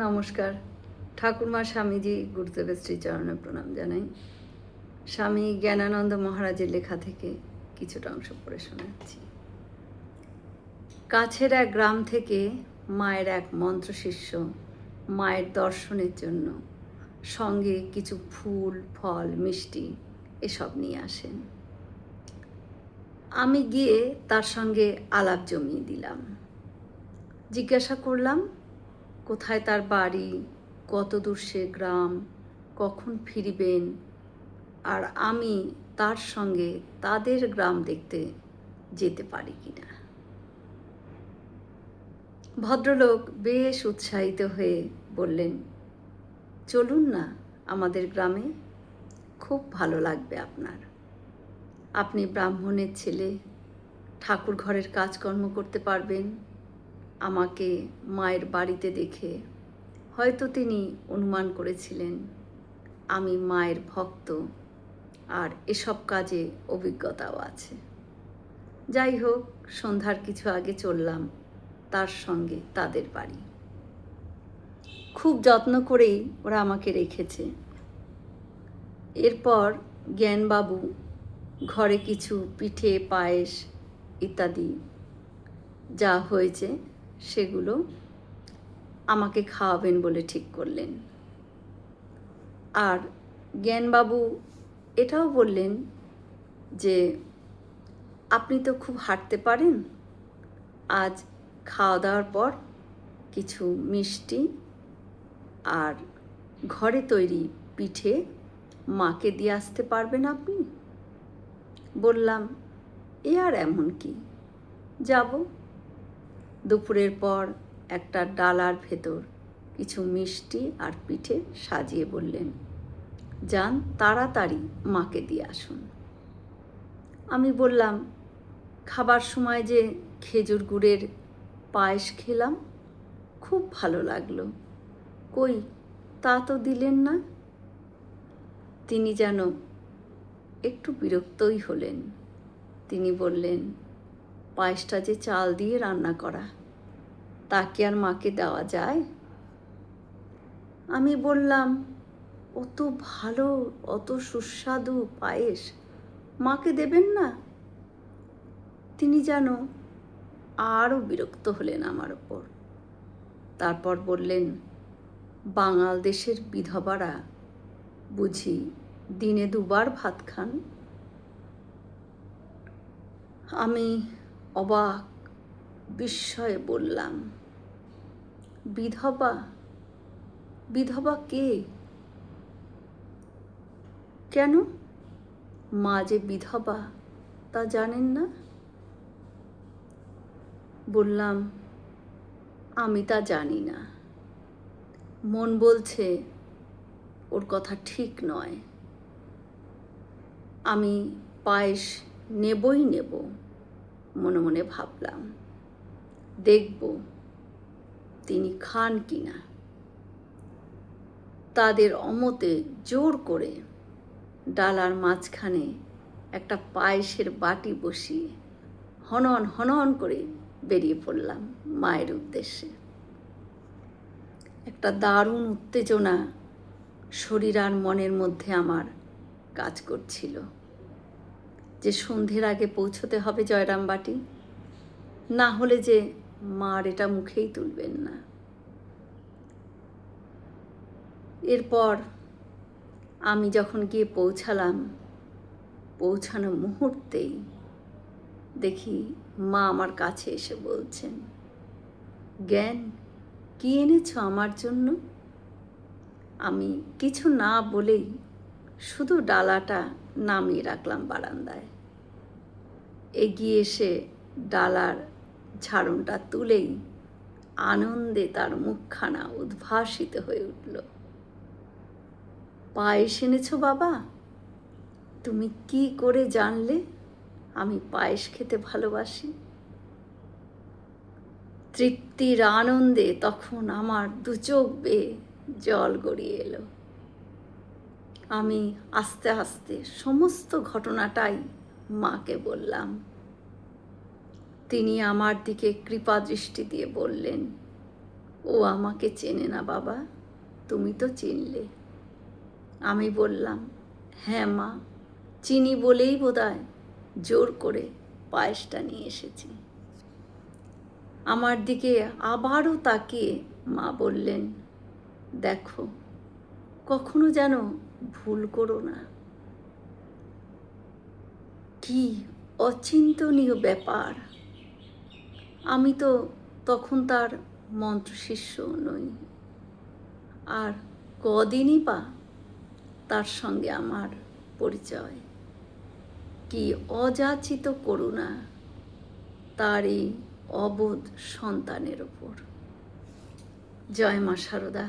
নমস্কার। ঠাকুরমা স্বামীজি গুরুদেবের শ্রীচরণে প্রণাম জানাই। স্বামী জ্ঞানানন্দ মহারাজের লেখা থেকে কিছুটা অংশ পড়ে শোনাচ্ছি। কাছের এক গ্রাম থেকে মায়ের এক মন্ত্রশিষ্য মায়ের দর্শনের জন্য সঙ্গে কিছু ফুল, ফল, মিষ্টি এসব নিয়ে আসেন। আমি গিয়ে তার সঙ্গে আলাপ জমিয়ে দিলাম। জিজ্ঞাসা করলাম কোথায় তার বাড়ি, কত দূর সে গ্রাম, কখন ফিরবেন, আর আমি তার সঙ্গে তাদের গ্রাম দেখতে যেতে পারি কিনা। ভদ্রলোক বেশ উৎসাহিত হয়ে বললেন, চলুন না আমাদের গ্রামে, খুব ভালো লাগবে আপনার। আপনি ব্রাহ্মণের ছেলে ঠাকুর ঘরের কাজকর্ম করতে পারবেন আমাকে মায়ের বাড়িতে দেখে হয়তো তিনি অনুমান করেছিলেন, আমি মায়ের ভক্ত আর এসব কাজে অভিজ্ঞতাও আছে। যাই হোক, সন্ধ্যার কিছু আগে চললাম তার সঙ্গে তাদের বাড়ি। খুব যত্ন করেই ওরা আমাকে রেখেছে। এরপর জ্ঞানবাবু, ঘরে কিছু পিঠে, পায়েস ইত্যাদি যা হয়েছে সেগুলো আমাকে খাওয়াবেন বলে ঠিক করলেন। আর জ্ঞানবাবু এটাও বললেন যে, আপনি তো খুব হাঁটতে পারেন। আজ খাওয়া দাওয়ার পর কিছু মিষ্টি আর ঘরে তৈরি পিঠে মাকে দিয়ে আসতে পারবেন আপনি? বললাম, এ আর এমন কি? যাব। দুপুরের পর একটা ডালার ভেতর কিছু মিষ্টি আর পিঠে সাজিয়ে বললেন, যান, তাড়াতাড়ি মাকে দিয়ে আসুন। আমি বললাম, খাবার সময় যে খেজুর গুড়ের পায়েস খেলাম, খুব ভালো লাগল। কই, তা তো দিলেন না? তিনি যেন একটু বিরক্তই হলেন। তিনি বললেন পায়েসটা যে চাল দিয়ে রান্না করা, তা কি আর মাকে দেওয়া যায়? আমি বললাম, অত ভালো, অত সুস্বাদু পায়েস মাকে দেবেন না? তিনি যেন আরও বিরক্ত হলেন আমার ওপর। তারপর বললেন বাঙাল দেশের বিধবারা বুঝি দিনে দুবার ভাত খান? আমি অবাক বিস্ময়ে বললাম, বিধবা? বিধবা কে? কেন? মা যে বিধবা, তা জানেন না? বললাম, আমি তা জানি না। মন বলছে ওর কথা ঠিক নয়। আমি পায়েস নেবই নেব। মনে মনে ভাবলাম, দেখব তিনি খান কিনা তাদের অমতে জোর করে ডালার মাঝখানে একটা পায়েসের বাটি বসিয়ে হনন হনন করে বেরিয়ে পড়লাম মায়ের উদ্দেশ্যে। একটা দারুণ উত্তেজনা শরীর আর মনের মধ্যে আমার কাজ করছিল। যে সন্ধ্যের আগে পৌঁছতে হবে জয়রামবাটি, না হলে যে মার এটা মুখেই তুলবেন না। এরপর আমি যখন গিয়ে পৌঁছালাম, পৌঁছানো মুহূর্তেই দেখি মা আমার কাছে এসে বলছেন, জ্ঞান, কি এনেছ আমার জন্য? আমি কিছু না বলেই শুধু ডালাটা নামিয়ে রাখলাম বারান্দায়। এগিয়ে এসে ডালার ঝাড়নটা তুলেই আনন্দে তার মুখখানা উদ্ভাসিত হয়ে উঠল। পায়েস এনেছো বাবা? তুমি কি করে জানলে আমি পায়েস খেতে ভালোবাসি? তৃপ্তির আনন্দে তখন আমার দু চোখ বেয়ে জল গড়িয়ে এলো। আমি আস্তে আস্তে সমস্ত ঘটনাটাই মাকে বললাম। তিনি আমার দিকে কৃপা দৃষ্টি দিয়ে বললেন, ও আমাকে চেনে না বাবা, তুমি তো চিনলে। আমি বললাম হ্যাঁ মা, চিনি বলেই বোধহয় জোর করে পায়েসটা নিয়ে এসেছি। আমার দিকে আবারও তাকিয়ে মা বললেন, দেখো, কখনো যেন ভুল করো না। কি অচিন্তনীয় ব্যাপার। আমি তো তখন তার মন্ত্রশিষ্য নই। আর কদিনই বা তার সঙ্গে আমার পরিচয়। কি অযাচিত করুণা তার এই অবোধ সন্তানের ওপর। জয় মা সারদা।